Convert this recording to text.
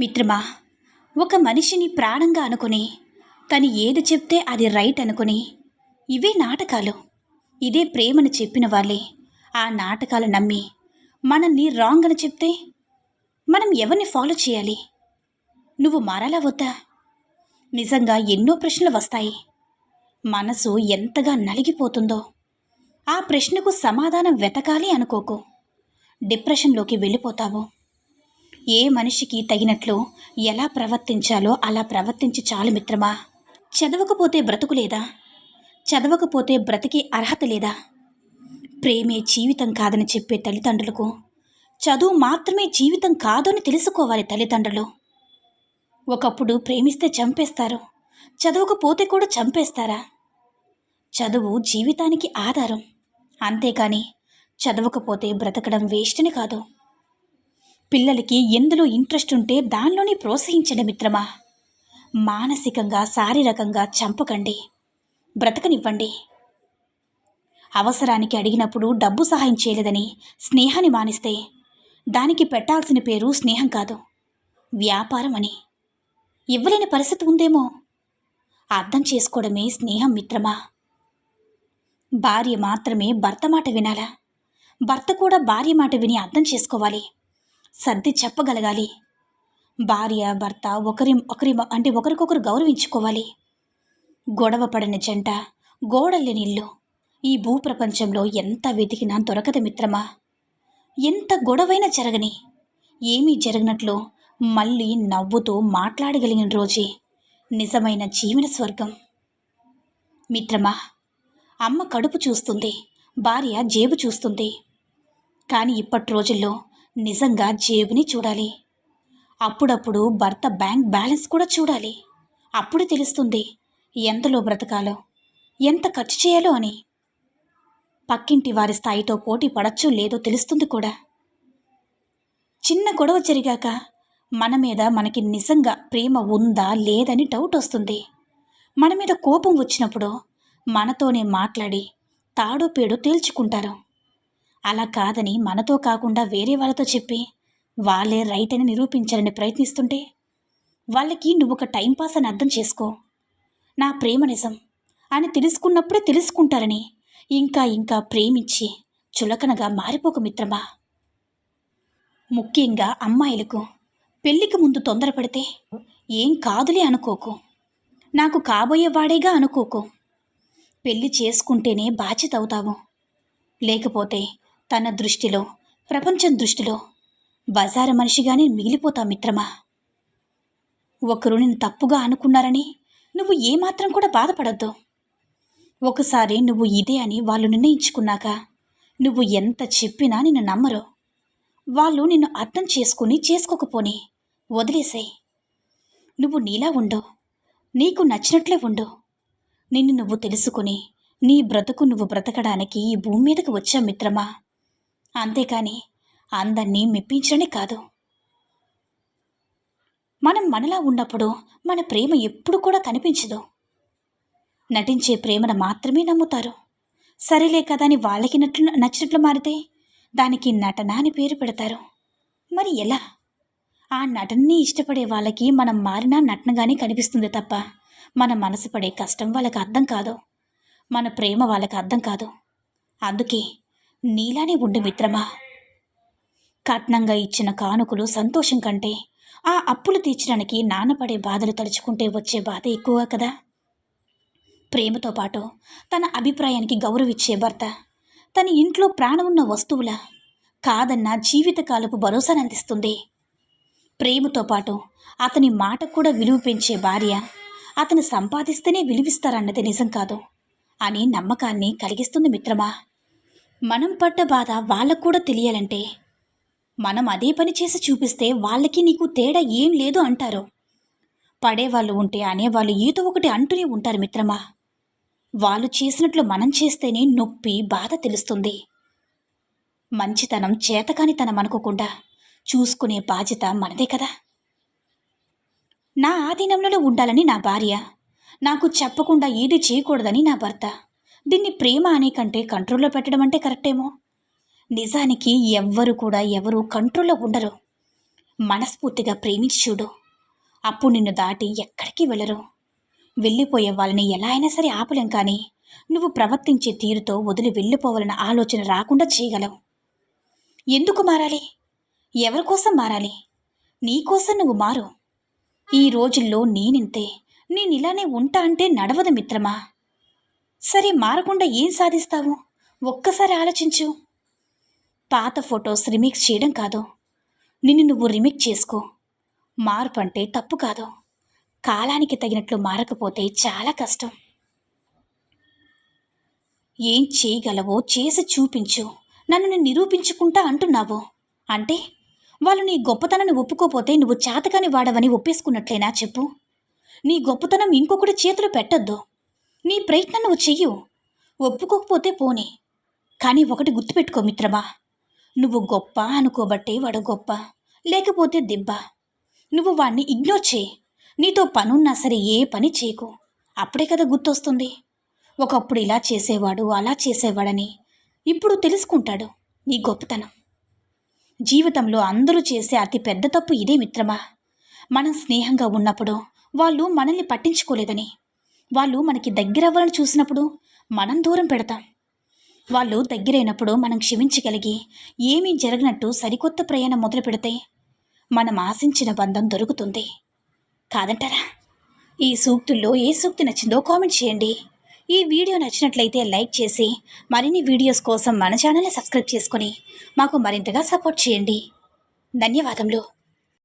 మిత్రమా ఒక మనిషిని ప్రాణంగా అనుకుని తను ఏది చెప్తే అది రైట్ అనుకుని ఇవే నాటకాలు. ఇదే ప్రేమను చెప్పిన వాళ్ళే. ఆ నాటకాలు నమ్మి మనల్ని రాంగ్ అని చెప్తే మనం ఎవరిని ఫాలో చేయాలి? నువ్వు మారాలా వద్దా? నిజంగా ఎన్నో ప్రశ్నలు వస్తాయి. మనసు ఎంతగా నలిగిపోతుందో ఆ ప్రశ్నకు సమాధానం వెతకాలి అనుకోకు. డిప్రెషన్లోకి వెళ్ళిపోతావు. ఏ మనిషికి తగినట్లు ఎలా ప్రవర్తించాలో అలా ప్రవర్తించి చాలు మిత్రమా? చదవకపోతే బ్రతుకు లేదా? చదవకపోతే బ్రతికే అర్హత లేదా? ప్రేమే జీవితం కాదని చెప్పే తల్లిదండ్రులకు చదువు మాత్రమే జీవితం కాదని తెలుసుకోవాలి తల్లిదండ్రులు. ఒకప్పుడు ప్రేమిస్తే చంపేస్తారు చదవకపోతే కూడా చంపేస్తారా? చదువు జీవితానికి ఆధారం. అంతేకాని చదవకపోతే బ్రతకడం వేస్ట్ని కాదు. పిల్లలకి ఎందులో ఇంట్రెస్ట్ ఉంటే దానిలోనే ప్రోత్సహించండి మిత్రమా. మానసికంగా శారీరకంగా చంపకండి. బ్రతకనివ్వండి. అవసరానికి అడిగినప్పుడు డబ్బు సహాయం చేయలేదని స్నేహాన్ని మానిస్తే దానికి పెట్టాల్సిన పేరు స్నేహం కాదు వ్యాపారం అని. ఇవ్వలేని పరిస్థితి ఉందేమో. అర్థం చేసుకోవడమే స్నేహం మిత్రమా. భార్య మాత్రమే భర్త మాట వినాలా? భర్త కూడా భార్య మాట విని అర్థం చేసుకోవాలి. సర్ది చెప్పగలగాలి. భార్య భర్త ఒకరి ఒకరి అంటే ఒకరికొకరు గౌరవించుకోవాలి. గొడవ పడిన జంట గోడల్ని ఇల్లు ఈ భూప్రపంచంలో ఎంత వెతికినా దొరకదు మిత్రమా? ఎంత గొడవైనా జరగని. ఏమీ జరగనట్లు మళ్ళీ నవ్వుతూ మాట్లాడగలిగిన రోజే నిజమైన జీవన స్వర్గం. మిత్రమా అమ్మ కడుపు చూస్తుంది భార్య జేబు చూస్తుంది. కానీ ఇప్పటి రోజుల్లో నిజంగా జేబుని చూడాలి. అప్పుడప్పుడు భర్త బ్యాంక్ బ్యాలెన్స్ కూడా చూడాలి. అప్పుడు తెలుస్తుంది ఎంతలో బ్రతకాలో ఎంత ఖర్చు చేయాలో అని. పక్కింటి వారి స్థాయితో పోటీ పడచ్చో లేదో తెలుస్తుంది కూడా. చిన్న గొడవ జరిగాక మన మీద మనకి నిజంగా ప్రేమ ఉందా లేదని డౌట్ వస్తుంది. మన మీద కోపం వచ్చినప్పుడు మనతోనే మాట్లాడి తాడో పేడో తేల్చుకుంటారు. అలా కాదని మనతో కాకుండా వేరే వాళ్ళతో చెప్పి వాళ్ళే రైట్ అని నిరూపించాలని ప్రయత్నిస్తుంటే వాళ్ళకి నువ్వు ఒక టైంపాస్ అని అర్థం చేసుకో. నా ప్రేమ నిజం అని తెలుసుకున్నప్పుడే తెలుసుకుంటారని ఇంకా ఇంకా ప్రేమించి చులకనగా మారిపోక మిత్రమా. ముఖ్యంగా అమ్మాయిలకు పెళ్ళికి ముందు తొందరపడితే ఏం కాదులే అనుకోకు. నాకు కాబోయేవాడేగా అనుకోకు. పెళ్ళి చేసుకుంటేనే బాధ్యత అవుతావు. లేకపోతే తన దృష్టిలో ప్రపంచం దృష్టిలో బజారు మనిషిగానే మిగిలిపోతా మిత్రమా? ఒకరు నిన్ను తప్పుగా అనుకున్నారని నువ్వు ఏమాత్రం కూడా బాధపడద్దు. ఒకసారి నువ్వు ఇదే అని వాళ్ళు నిర్ణయించుకున్నాక నువ్వు ఎంత చెప్పినా నిన్ను నమ్మరు. వాళ్ళు నిన్ను అర్థం చేసుకుని చేసుకోకపోని వదిలేసాయి. నువ్వు నీలా ఉండు. నీకు నచ్చినట్లే ఉండు. నిన్ను నువ్వు తెలుసుకుని నీ బ్రతుకు నువ్వు బ్రతకడానికి ఈ భూమి మీదకి వచ్చా మిత్రమా? అంతేకాని అందరినీ మెప్పించడమే కాదు. మనం మనలా ఉన్నప్పుడు మన ప్రేమ ఎప్పుడు కూడా కనిపించదు. నటించే ప్రేమను మాత్రమే నమ్ముతారు. సరేలే కదా అని వాళ్ళకి నట్లు నచ్చినట్లు మారితే దానికి నటన అని పేరు పెడతారు. మరి ఎలా? ఆ నటనని ఇష్టపడే వాళ్ళకి మనం మారినా నటనగానే కనిపిస్తుంది తప్ప మన మనసు పడే కష్టం వాళ్ళకి అర్థం కాదు. మన ప్రేమ వాళ్ళకి అర్థం కాదు. అందుకే నీలానే ఉండు మిత్రమా. కట్నంగా ఇచ్చిన కానుకలు సంతోషం కంటే ఆ అప్పులు తీర్చడానికి నాన్నపడే బాధలు తలుచుకుంటే వచ్చే బాధ ఎక్కువ కదా. ప్రేమతో పాటు తన అభిప్రాయానికి గౌరవిచ్చే భర్త తన ఇంట్లో ప్రాణం ఉన్న వస్తువుల కాదన్న జీవితకాలపు భరోసాను అందిస్తుంది ప్రేమతో పాటు అతని మాట కూడా విలువ పెంచే భార్య అతను సంపాదిస్తేనే విలువిస్తారన్నది నిజం కాదు అని నమ్మకాన్ని కలిగిస్తుంది మిత్రమా. మనం పడ్డ బాధ వాళ్ళకు కూడా తెలియాలంటే? మనం అదే పని చేసి చూపిస్తే వాళ్ళకి నీకు తేడా ఏం లేదు అంటారు. పడేవాళ్ళు ఉంటే అనేవాళ్ళు ఏదో ఒకటి అంటూనే ఉంటారు మిత్రమా? వాళ్ళు చేసినట్లు మనం చేస్తేనే నొప్పి బాధ తెలుస్తుంది. మంచితనం చేతకానితనం అనుకోకుండా చూసుకునే బాధ్యత మనదే కదా? నా ఆధీనంలో ఉండాలని నా భార్య. నాకు చెప్పకుండా ఏది చేయకూడదని నా భర్త. దీన్ని ప్రేమ అనే కంటే కంట్రోల్లో పెట్టడం అంటే కరెక్టేమో. నిజానికి ఎవ్వరు కూడా ఎవరు కంట్రోల్లో ఉండరు. మనస్ఫూర్తిగా ప్రేమించి చూడు. అప్పుడు నిన్ను దాటి ఎక్కడికి వెళ్ళరు. వెళ్ళిపోయే వాళ్ళని ఎలా అయినా సరే ఆపలేం కానీ నువ్వు ప్రవర్తించే తీరుతో వదిలి వెళ్ళిపోవాలన్న ఆలోచన రాకుండా చేయగలవు. ఎందుకు మారాలి? ఎవరి కోసం మారాలి? నీకోసం నువ్వు మారు. ఈ రోజుల్లో నేనింతే నేను ఇలానే ఉంటా అంటే నడవదు మిత్రమా? సరే మారకుండా ఏం సాధిస్తావు? ఒక్కసారి ఆలోచించు. పాత ఫొటోస్ రిమిక్స్ చేయడం కాదు. నిన్ను నువ్వు రిమిక్ చేసుకో. మార్పు అంటే తప్పు కాదు. కాలానికి తగినట్లు మారకపోతే చాలా కష్టం. ఏం చేయగలవో చేసి చూపించు. నన్ను నేను నిరూపించుకుంటా అంటున్నావు. అంటే? వాళ్ళు నీ గొప్పతనాన్ని ఒప్పుకోపోతే నువ్వు చేతకాని వాడవని ఒప్పేసుకున్నట్లేనా చెప్పు. నీ గొప్పతనం ఇంకొకటి చేతులు పెట్టొద్దు. నీ ప్రయత్నం నువ్వు చెయ్యు. ఒప్పుకోకపోతే పోనీ. కానీ ఒకటి గుర్తుపెట్టుకో మిత్రమా. నువ్వు గొప్ప అనుకోబట్టే వాడు గొప్ప లేకపోతే దిబ్బ. నువ్వు వాణ్ణి ఇగ్నోర్ చేయి. నీతో పనున్నా సరే ఏ పని చేయకు. అప్పుడే కదా గుర్తొస్తుంది. ఒకప్పుడు ఇలా చేసేవాడు అలా చేసేవాడని ఇప్పుడు తెలుసుకుంటాడు నీ గొప్పతనం. జీవితంలో అందరూ చేసే అతి పెద్ద తప్పు ఇదే మిత్రమా. మనం స్నేహంగా ఉన్నప్పుడు వాళ్ళు మనల్ని పట్టించుకోలేదని వాళ్ళు మనకి దగ్గర అవ్వాలని చూసినప్పుడు మనం దూరం పెడతాం. వాళ్ళు దగ్గరైనప్పుడు మనం క్షమించగలిగి ఏమీ జరగనట్టు సరికొత్త ప్రయాణం మొదలు పెడితే మనం ఆశించిన బంధం దొరుకుతుంది. కాదంటారా? ఈ సూక్తుల్లో ఏ సూక్తి నచ్చిందో కామెంట్ చేయండి. ఈ వీడియో నచ్చినట్లయితే లైక్ చేసి మరిన్ని వీడియోస్ కోసం మన ఛానల్ని సబ్స్క్రైబ్ చేసుకొని మాకు మరింతగా సపోర్ట్ చేయండి. ధన్యవాదములు.